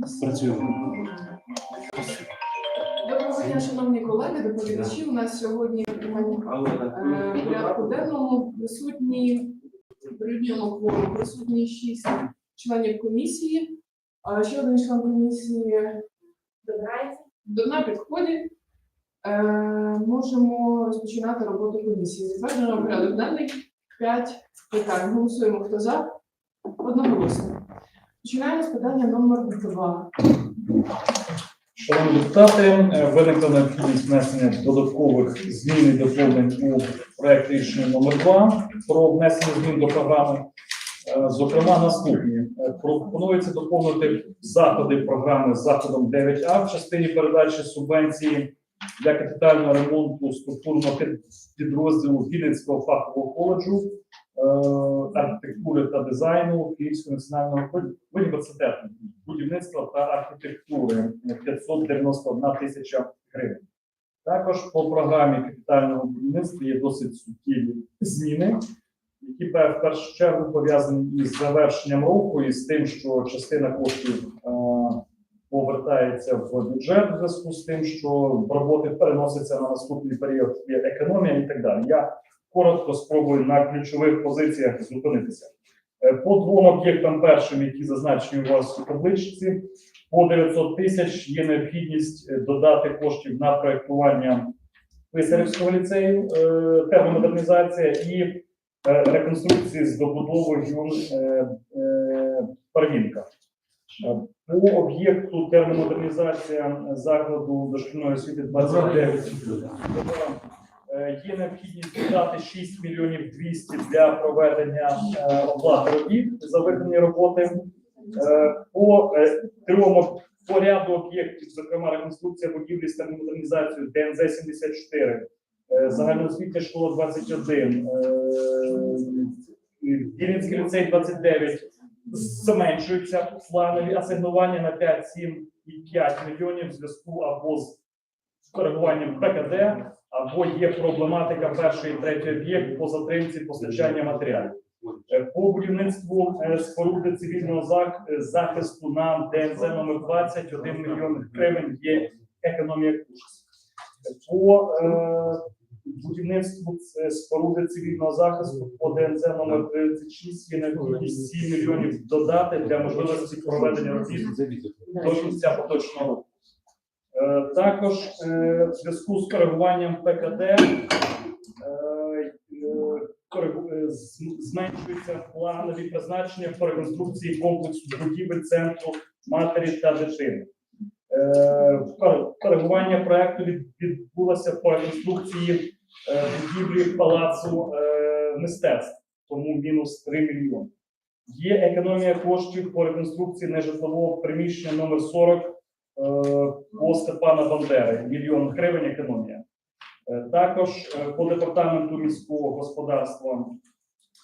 Працюємо. Доброго дня, шановні колеги, доповідачі. У нас сьогодні е, в порядку денному присутні прийняло кворум, присутні шість членів комісії. А ще один член комісії до на підході. Е, можемо розпочинати роботу комісії. Затверджено порядок денний. П'ять питань. Голосуємо. Хто за? Одноголосно. Починаємо з питання номер два. Шановні депутати, е, виникла необхідність внесення додаткових змін і доповнень у проект рішення номер 2 про внесення змін до програми. Е, Зокрема, наступні Е, пропонується доповнити заходи програми з заходом 9А в частині передачі субвенції для капітального ремонту структурного підрозділу Вінницького фахового коледжу архітектури та дизайну Київського національного уні- університету будівництва та архітектури 591 тисяча гривень. Також по програмі капітального будівництва є досить суттєві зміни, які в першу чергу пов'язані із завершенням року і з тим, що частина коштів е, повертається в бюджет в зв'язку з тим, що роботи переносяться на наступний період, економія і так далі. Я коротко спробую на ключових позиціях зупинитися. Е, По двом об'єктам першим, які зазначені у вас у табличці, по 900 тисяч є необхідність е, додати коштів на проєктування Писарівського ліцею, е, термомодернізація і реконструкції з добудовою Парвінка. По об'єкту термомодернізація закладу дошкільної освіти 29 Е, Є необхідність додати 6 мільйонів 200 для проведення е, оплати робіт за виконані роботи. Е, По е, трьом по ряду об'єктів, зокрема реконструкція будівлі з термомодернізацією ДНЗ 74, е, загальноосвітня школа 21, е, Вінницький ліцей 29, зменшуються планові асигнування на 5, 7 і 5 мільйонів в зв'язку або з коригуванням ПКД, або є проблематика перший і третій об'єкт по затримці постачання матеріалів. Е, По будівництву е, споруди цивільного е, захисту на ДНЗ номер 20 1 мільйон гривень є економія коштів. По е, будівництву споруди цивільного захисту по ДНЗ номер 36 є необхідність 7 мільйонів додати для можливості проведення робіт до кінця поточного року. Е, Також е, в зв'язку з коригуванням ПКД е, зменшуються планові призначення по реконструкції комплексу будівель центру матері та дитини. Коригування проекту відбулося по реконструкції будівлі палацу мистецтв, тому мінус 3 мільйони. Є економія коштів по реконструкції нежитлового приміщення номер 40 е, по Степана Бандери. Мільйон гривень економія. Е, Також е, по департаменту міського господарства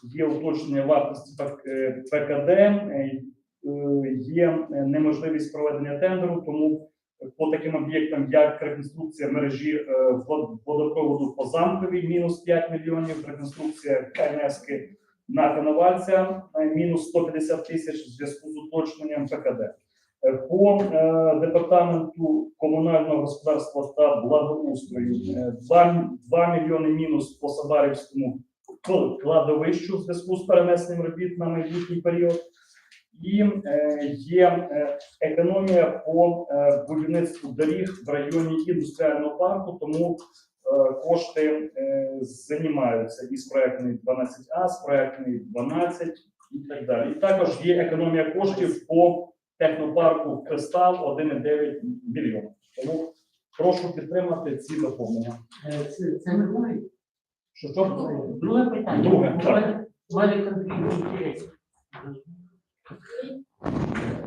є уточнення вартості е, ПКД, е, е, є е, неможливість проведення тендеру, тому по таким об'єктам, як реконструкція мережі е, водопроводу по замковій, мінус 5 мільйонів, реконструкція КНСки на Коновальця, е, мінус 150 тисяч в зв'язку з уточненням ПКД. По е, департаменту комунального господарства та благоустрою е, 2, 2 мільйони мінус по Сабарівському кладовищу в зв'язку з перенесенням робіт на майбутній період. І е, є економія по будівництву доріг в районі індустріального парку, тому кошти займаються із проектної 12А, з проектної 12 і так далі. І також є економія коштів по технопарку Кристал 1,9 мільйонів. Тому прошу підтримати ці доповнення. Е, Це, це не моє. Що що? Друге питання. Друге, так. конфлікт інтересів.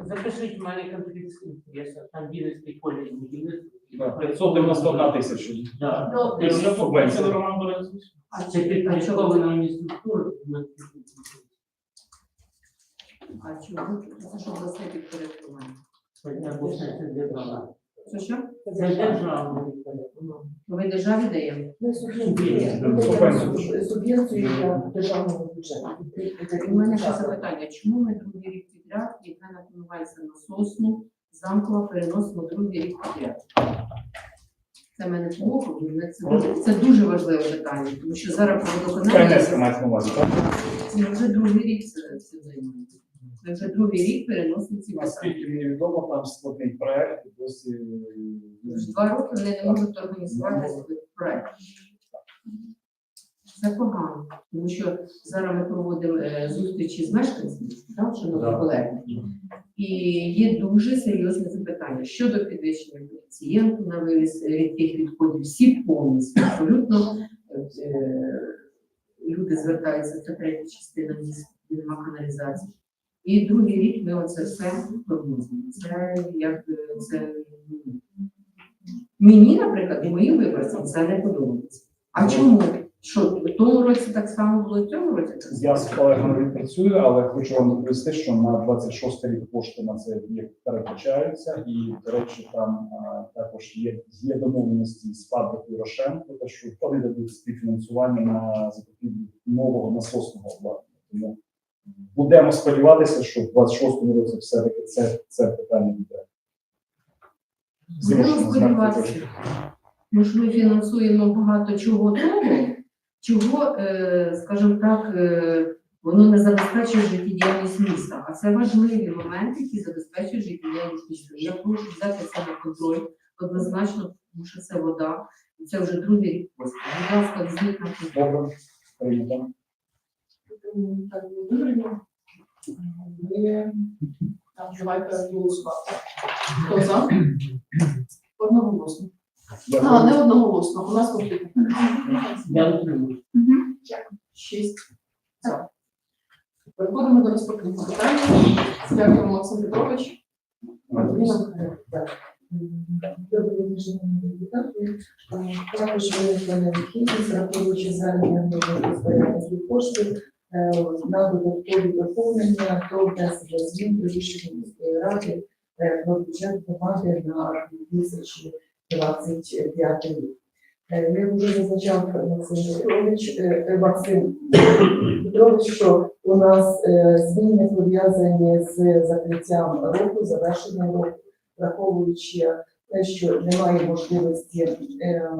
Запишіть мене конфлікт інтересів. Там Вінницький коледж будівництва. Да, 591 тисяча. Да. Це субвенція. А це підпорядкована структура. А чому? Це що це підпорядкування? Це це. Що? Це держава. Ну, Ви державі даємо? Ми субвенцію. Субвенцію. Субвенцію для державного бюджету. У мене ще запитання, чому ми другий рік підряд, яка наконувалася на сосну, замкова переносимо другий рік підряд. Це в мене плохо, це, дуже- це дуже важливе питання, тому що зараз на увазі, так? ми вже другий рік це, це вже другий рік питання. Наскільки мені відомо, там складний проект, досі Вже Два роки вони не можуть організувати свій проект. Це погано, тому що зараз ми проводимо е, зустрічі з мешканцями, так, шановні Да. колеги, і є дуже серйозне запитання щодо підвищення коефіцієнту на вивіз рідких відходів. Всі повністю абсолютно е, люди звертаються, це третя частина міста, де нема каналізації. І другий рік ми оце все прогнозуємо. Це як е, це ну, Мені, наприклад, і моїм виборцям це не подобається. А чому? Що в тому році так само було і в цьому році? так само? Я з колегами відпрацюю, але хочу вам доповісти, що на 26 рік кошти на цей об'єкт передбачаються, і, до речі, там а, також є, є домовленості з фабрикою Рошен, про те, що вони дадуть співфінансування на закупівлю нового насосного обладнання. Тому будемо сподіватися, що в 26-му році все-таки це, це питання буде. Будемо сподіватися. Тому що ми фінансуємо багато чого того, чого, е, скажімо так, е, воно не забезпечує життєдіяльність міста. А це важливі моменти, які забезпечують життєдіяльність міста. Я прошу взяти це на контроль однозначно, тому що це вода, і це вже другий рік поспіль. Будь ласка, візьміть на контроль. Так, Володимирівна, ви там давайте голосувати. Хто за? Одноголосно. А, не одноголосно, у нас конфлікт. Я утримую. Шість. За. Переходимо до наступного питання. Дякуємо, Максим Петрович. Також виникла необхідність, враховуючи звернення розпорядників коштів, на додаткові доповнення про внесення змін до рішення міської ради е, про бюджет громади на 2025 рік. Е, Я вже зазначав Максим Петрович, е, е, Максим Петрович, що у нас е, зміни пов'язані з закриттям року, завершенням року враховуючи те, що немає можливості е,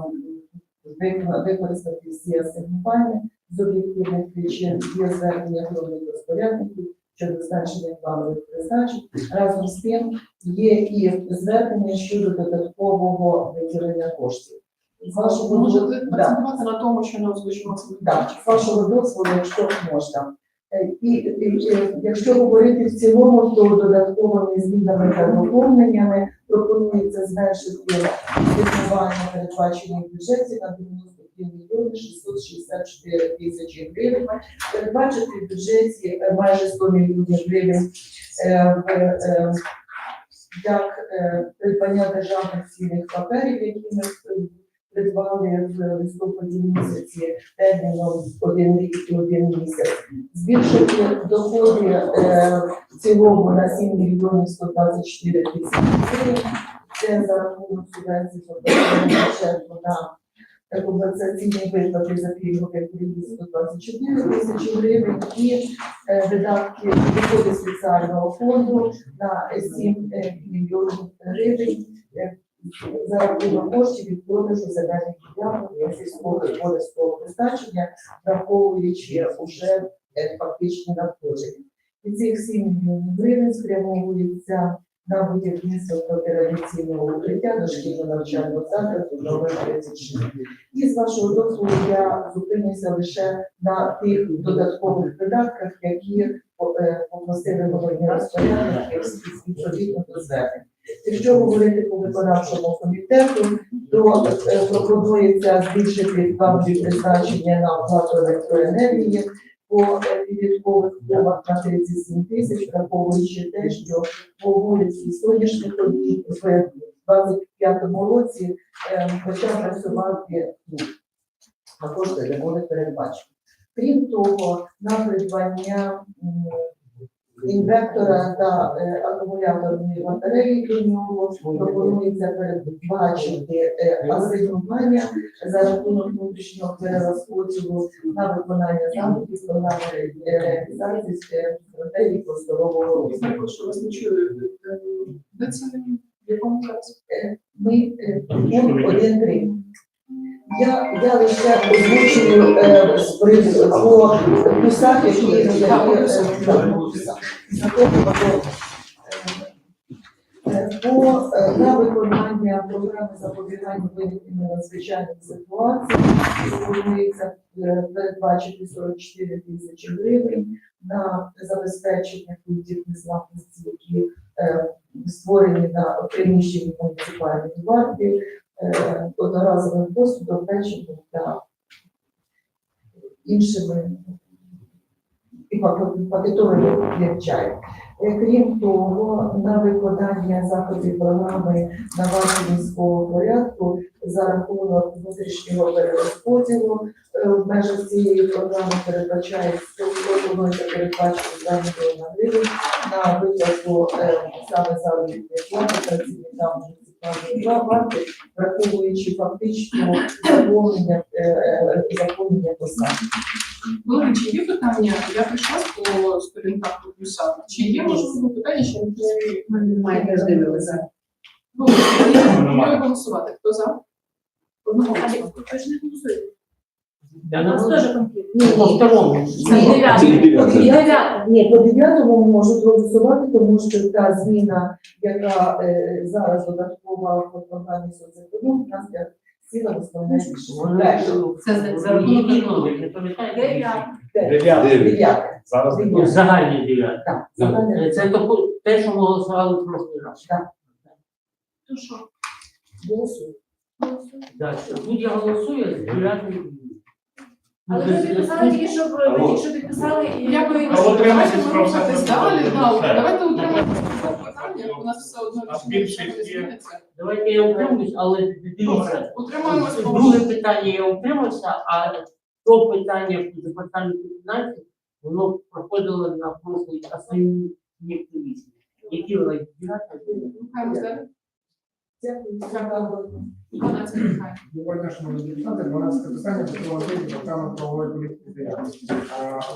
використати всі асигнування з об'єктивних причин, є звернення головних розпорядників щодо значення планових призначень. Разом з тим є і звернення щодо додаткового виділення коштів. З вашого дозволу- да. на тому, що не Так, з вашого дозволу, якщо можна. Е, І, і, е, якщо говорити в цілому, то додатковими змінами та доповненнями пропонується зменшити фінансування передбачені в бюджеті на 93 мільйони 664 тисячі гривень. Передбачити в бюджеті е, майже 100 мільйонів гривень е, в, е, як е, придбання державних цінних паперів, які ми е, придбали в листопаді місяці терміном один рік і один місяць. Збільшити доходи е, в цілому на 7 мільйонів 124 тисячі гривень. Це за рахунок субвенції бюджету на компенсаційні виплати за пільгові період 124 тисячі гривень і е, видатки доходи соціального фонду на 7 е, мільйонів гривень. е, за рахунок коштів від продажу земельних ділянок сільського господарського призначення, враховуючи уже фактичні надходження. І цих 7 мільйонів гривень спрямовуються на будівництво протирадіаційного укриття дошкільного навчального закладу номер 36. І з вашого дозволу я зупинюся лише на тих додаткових видатках, які е, попросили головні розпорядники відповідно до звернень. Якщо говорити по виконавчому комітету, то е, пропонується збільшити ставки призначення на оплату електроенергії по відкових умовах на 37 тисяч, враховуючи те, що по вулиці Соняшниковій в 25-му році почав працювати клуб, а кошти не були передбачені. Крім того, на придбання інвектора та е, акумуляторної батареї до нього пропонується передбачити е, асигнування за рахунок внутрішнього перерозподілу на виконання заходів програми е, реалізації е, стратегії просторового розвитку. Вас не чую. Е, Де це Ми е, пункт 1.3. Я, я лише озвучую е, з приводу по плюсах, які е, по е, на виконання програми запобігання виникнення надзвичайних ситуацій пропонується е, передбачити 44 тисячі гривень на забезпечення пунктів незламності, які е, створені на приміщенні муніципальної варти, одноразовим посудом, печивом та іншими і пак- пакетовими для чаю. Е, Крім того, на виконання заходів програми на вашу міського порядку за рахунок внутрішнього перерозподілу е, в межах цієї програми передбачається пропонується передбачити 2 мільйони гривень на виплату е, саме заробітної плати працівникам варти, враховуючи фактично заповнення е, заповнення посад. Колеги, чи є питання? Я прийшла по сторінках по плюсах. Чи є можливо питання, що ми Немає, теж дивилися. Ну, голосувати. Хто за? Одного голосу. Не нас теж конфлікт. По второму. Дев'яте. По дев'ятому- Дев'яте. Ні, по дев'ятому можуть голосувати, тому що та зміна, яка е, зараз додаткова в програмі соцеконом, у нас як основне рішення. Це за- не пам'ятаєте? Дев'яте. Дев'яте. Зараз Ну, Загальні. Так, загальне Це то- те, що ми голосували в прошлий раз. То що? голосуємо. Так, Тут я голосую з дев'ятим. Але ви підписали тільки що про тільки що підписали і Я би А от давайте ми рухатись про далі. це. Да, Давайте утримаємося в питання. У нас все одно А рішення не є. зміниться. Давайте я утримуюсь, але дивіться. Утримаємось Друге питання я утримався, а то питання в департаменті фінансів, воно проходило на прошлій останній комісії. Які? Рухаємось далі. Дякую. Дякую. 12 питань. Доброго дня, шановні депутати. 12 питання Андрій, департамент правової політики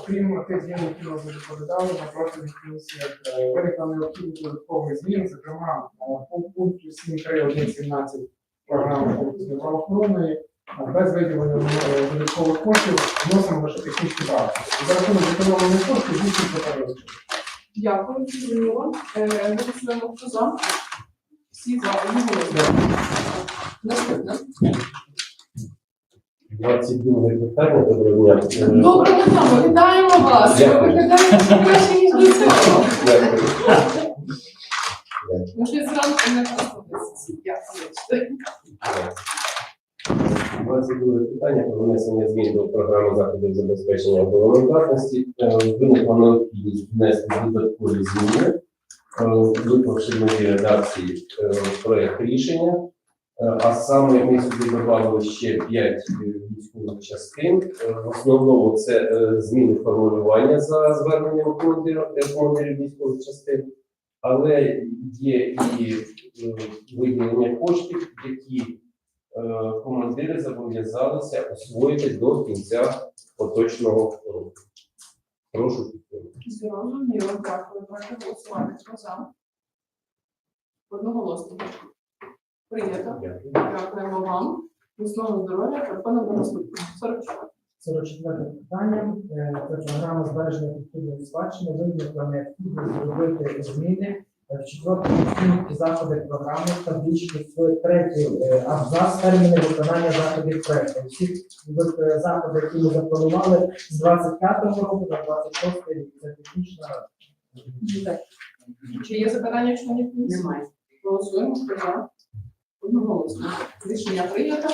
Окрім тих змін, які ми вже доповідали, на профільних комісіях е, виникла необхідність додаткових змін, зокрема по пункту 7.3.1.17 програми політичної правоохоронної е, без виділення е, додаткових коштів вносимо лише технічні правки. За рахунок зекономлених коштів здійснюється перерозподіл. Дякую, зрозуміло. Голосуємо хто за. Всі за. Наступне. 22 питання, доброго дня. Доброго дня, вітаємо вас. Ви виглядаєте краще, ніж до цього. Ще зранку не проснулися. Дякую. 22 питання про внесення змін до програми заходів забезпечення обороноздатності. Е, Виникла необхідність внести додаткові зміни, е, виклавши редакції е, проект рішення. Е, А саме ми сюди додали ще 5 військових частин. В основному це зміни формулювання за зверненням командирів військових частин, але є і виділення коштів, які командири зобов'язалися освоїти до кінця поточного року. Прошу підтримати. Зрозуміло, дякую. Давайте голосувати. Хто за? Одноголосно. Прийнято. Дякуємо вам. Міцного здоров'я. Переходимо до наступного. 44. 44 питання. Е, Це програма збереження культурної спадщини. Виникла необхідність зробити зміни в четвертому пункті заходи програми та збільшити свій третій е, абзац терміни виконання заходів проекту. Всі е, заходи, які ми запланували з 25-го року на 26 рік. Це технічна Чи є запитання членів комісії? Немає. Голосуємо. Хто за? Одноголосно. Рішення прийнято.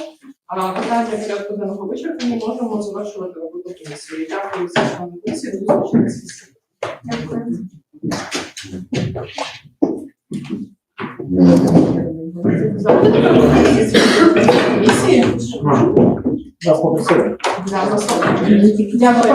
А питання порядку денного вичерпані можемо завершувати роботу комісії. Дякую всім членам комісії. До зустрічі на сесії. Комісії? Нас попросили. Дякую. Дякую.